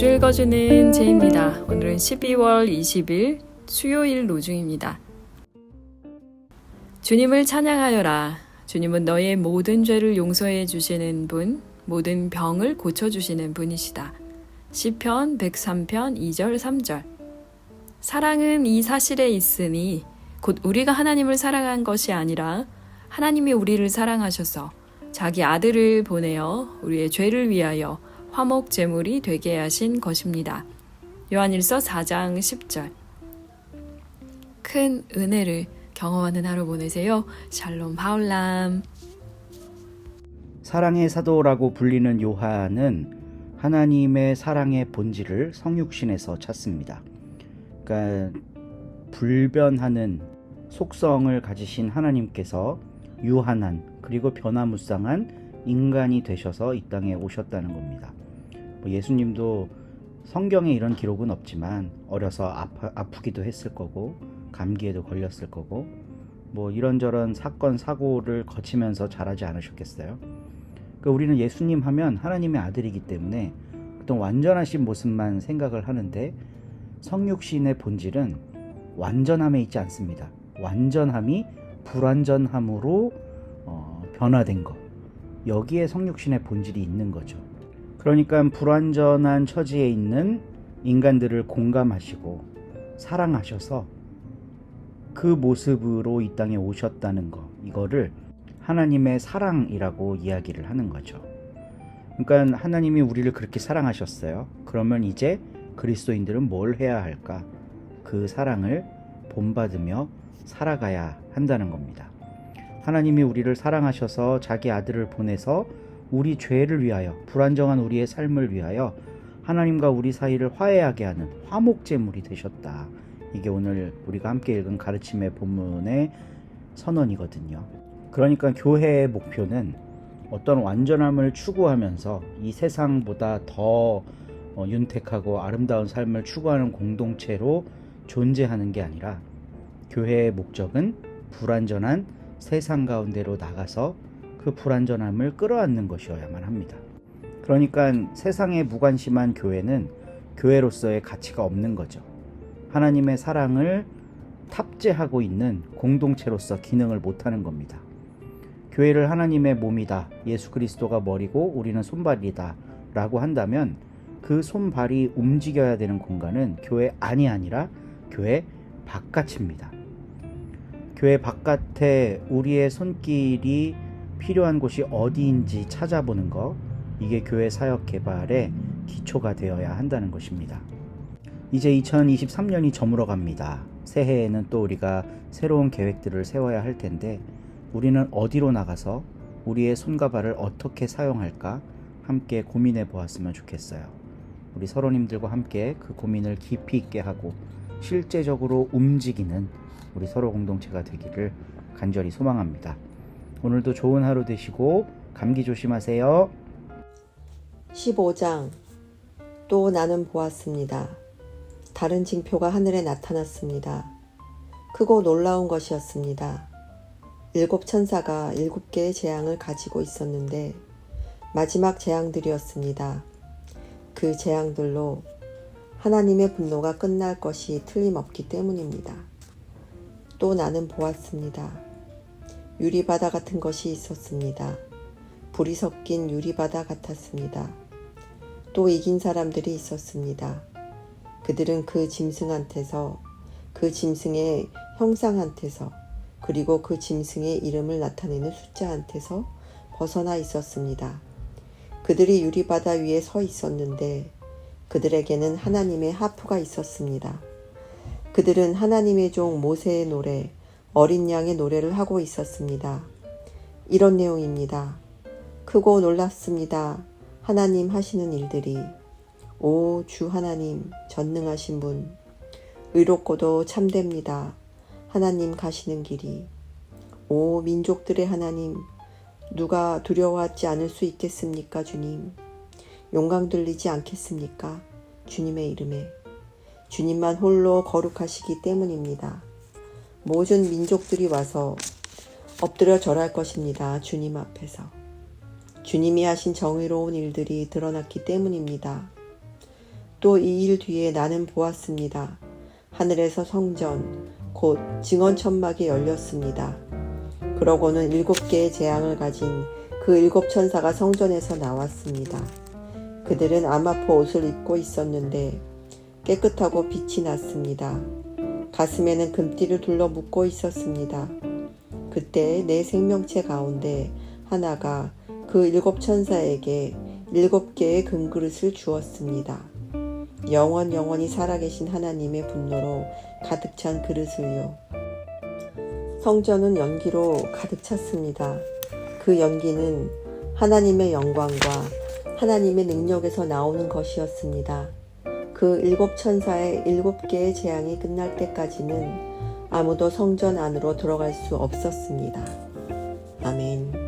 로주 읽어주는 제입니다. 오늘은 12월 20일 수요일 로중입니다. 주님을 찬양하여라. 주님은 너의 모든 죄를 용서해 주시는 분, 모든 병을 고쳐 주시는 분이시다. 시편 103편 2절 3절. 사랑은 이 사실에 있으니 곧 우리가 하나님을 사랑한 것이 아니라 하나님이 우리를 사랑하셔서 자기 아들을 보내어 우리의 죄를 위하여 화목 제물이 되게 하신 것입니다. 요한일서 4장 10절. 큰 은혜를 경험하는 하루 보내세요. 샬롬 바울람. 사랑의 사도라고 불리는 요한은 하나님의 사랑의 본질을 성육신에서 찾습니다. 그러니까 불변하는 속성을 가지신 하나님께서 유한한 그리고 변화무쌍한 인간이 되셔서 이 땅에 오셨다는 겁니다. 뭐 예수님도 성경에 이런 기록은 없지만 어려서 아파, 아프기도 했을 거고 감기에도 걸렸을 거고 뭐 이런저런 사건 사고를 거치면서 자라지 않으셨겠어요. 그러니까 우리는 예수님 하면 하나님의 아들이기 때문에 어떤 완전하신 모습만 생각을 하는데 성육신의 본질은 완전함에 있지 않습니다. 완전함이 불완전함으로 어, 변화된 것. 여기에 성육신의 본질이 있는 거죠. 그러니까 불완전한 처지에 있는 인간들을 공감하시고 사랑하셔서 그 모습으로 이 땅에 오셨다는 거. 이거를 하나님의 사랑이라고 이야기를 하는 거죠. 그러니까 하나님이 우리를 그렇게 사랑하셨어요. 그러면 이제 그리스도인들은 뭘 해야 할까? 그 사랑을 본받으며 살아가야 한다는 겁니다. 하나님이 우리를 사랑하셔서 자기 아들을 보내서 우리 죄를 위하여 불안정한 우리의 삶을 위하여 하나님과 우리 사이를 화해하게 하는 화목제물이 되셨다. 이게 오늘 우리가 함께 읽은 가르침의 본문의 선언이거든요. 그러니까 교회의 목표는 어떤 완전함을 추구하면서 이 세상보다 더 어, 윤택하고 아름다운 삶을 추구하는 공동체로 존재하는 게 아니라 교회의 목적은 불완전한 세상 가운데로 나가서 그 불완전함을 끌어안는 것이어야만 합니다. 그러니까 세상에 무관심한 교회는 교회로서의 가치가 없는 거죠. 하나님의 사랑을 탑재하고 있는 공동체로서 기능을 못하는 겁니다. 교회를 하나님의 몸이다. 예수 그리스도가 머리고 우리는 손발이다. 라고 한다면 그 손발이 움직여야 되는 공간은 교회 안이 아니라 교회 바깥입니다. 교회 바깥에 우리의 손길이 필요한 곳이 어디인지 찾아보는 것, 이게 교회 사역 개발의 기초가 되어야 한다는 것입니다. 이제 2023년이 저물어 갑니다. 새해에는 또 우리가 새로운 계획들을 세워야 할 텐데, 우리는 어디로 나가서 우리의 손과 발을 어떻게 사용할까 함께 고민해 보았으면 좋겠어요. 우리 서로님들과 함께 그 고민을 깊이 있게 하고 실제적으로 움직이는 우리 서로 공동체가 되기를 간절히 소망합니다. 오늘도 좋은 하루 되시고 감기 조심하세요. 15장 또 나는 보았습니다. 다른 징표가 하늘에 나타났습니다. 크고 놀라운 것이었습니다. 일곱 천사가 일곱 개의 재앙을 가지고 있었는데 마지막 재앙들이었습니다. 그 재앙들로 하나님의 분노가 끝날 것이 틀림없기 때문입니다. 또 나는 보았습니다. 유리바다 같은 것이 있었습니다. 불이 섞인 유리바다 같았습니다. 또 이긴 사람들이 있었습니다. 그들은 그 짐승한테서 그 짐승의 형상한테서 그리고 그 짐승의 이름을 나타내는 숫자한테서 벗어나 있었습니다. 그들이 유리바다 위에 서 있었는데 그들에게는 하나님의 하프가 있었습니다. 그들은 하나님의 종 모세의 노래, 어린 양의 노래를 하고 있었습니다. 이런 내용입니다. 크고 놀랍습니다. 하나님 하시는 일들이. 오, 주 하나님, 전능하신 분. 의롭고도 참됩니다. 하나님 가시는 길이. 오, 민족들의 하나님, 누가 두려워하지 않을 수 있겠습니까, 주님? 용광 들리지 않겠습니까? 주님의 이름에. 주님만 홀로 거룩하시기 때문입니다. 모든 민족들이 와서 엎드려 절할 것입니다. 주님 앞에서. 주님이 하신 정의로운 일들이 드러났기 때문입니다. 또 이 일 뒤에 나는 보았습니다. 하늘에서 성전, 곧 증언 천막이 열렸습니다. 그러고는 일곱 개의 재앙을 가진 그 일곱 천사가 성전에서 나왔습니다. 그들은 아마포 옷을 입고 있었는데 깨끗하고 빛이 났습니다. 가슴에는 금띠를 둘러 묶고 있었습니다. 그때 내 생명체 가운데 하나가 그 일곱 천사에게 일곱 개의 금그릇을 주었습니다. 영원 영원히 살아계신 하나님의 분노로 가득 찬 그릇을요. 성전은 연기로 가득 찼습니다. 그 연기는 하나님의 영광과 하나님의 능력에서 나오는 것이었습니다. 그 일곱 천사의 일곱 개의 재앙이 끝날 때까지는 아무도 성전 안으로 들어갈 수 없었습니다. 아멘.